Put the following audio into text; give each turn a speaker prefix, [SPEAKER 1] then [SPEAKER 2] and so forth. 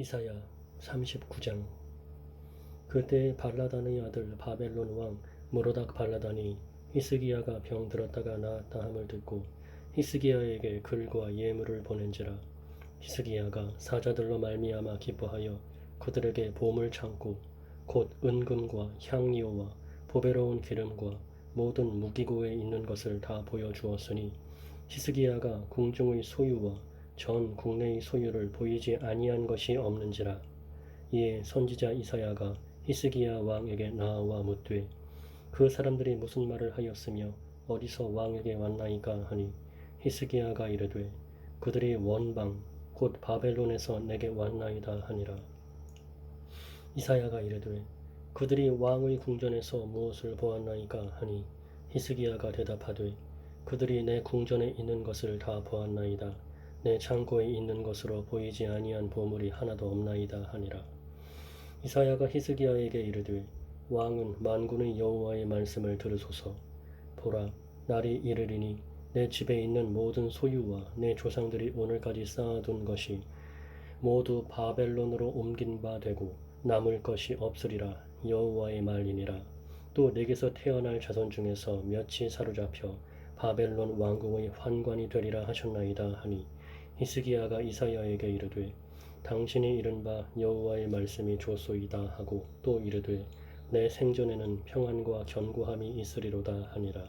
[SPEAKER 1] 이사야 39장. 그때 발라단의 아들 바벨론 왕 무로닥 발라단이 히스기야가 병 들었다가 나았다 함을 듣고 히스기야에게 글과 예물을 보낸지라. 히스기야가 사자들로 말미암아 기뻐하여 그들에게 보물 창고 곧 은금과 향료와 보배로운 기름과 모든 무기고에 있는 것을 다 보여주었으니 히스기야가 궁중의 소유와 전 국내의 소유를 보이지 아니한 것이 없는지라. 이에 선지자 이사야가 히스기야 왕에게 나와 묻되 그 사람들이 무슨 말을 하였으며 어디서 왕에게 왔나이까 하니 히스기야가 이르되 그들이 원방 곧 바벨론에서 내게 왔나이다 하니라. 이사야가 이르되 그들이 왕의 궁전에서 무엇을 보았나이까 하니 히스기야가 대답하되 그들이 내 궁전에 있는 것을 다 보았나이다 내 창고에 있는 것으로 보이지 아니한 보물이 하나도 없나이다 하니라. 이사야가 히스기야에게 이르되 왕은 만군의 여호와의 말씀을 들으소서. 보라 날이 이르리니 내 집에 있는 모든 소유와 내 조상들이 오늘까지 쌓아둔 것이 모두 바벨론으로 옮긴 바 되고 남을 것이 없으리라. 여호와의 말이니라. 또 내게서 태어날 자손 중에서 몇이 사로잡혀 바벨론 왕궁의 환관이 되리라 하셨나이다 하니 히스기야가 이사야에게 이르되 당신이 이른 바 여호와의 말씀이 좋소이다 하고 또 이르되 내 생전에는 평안과 견고함이 있으리로다 하니라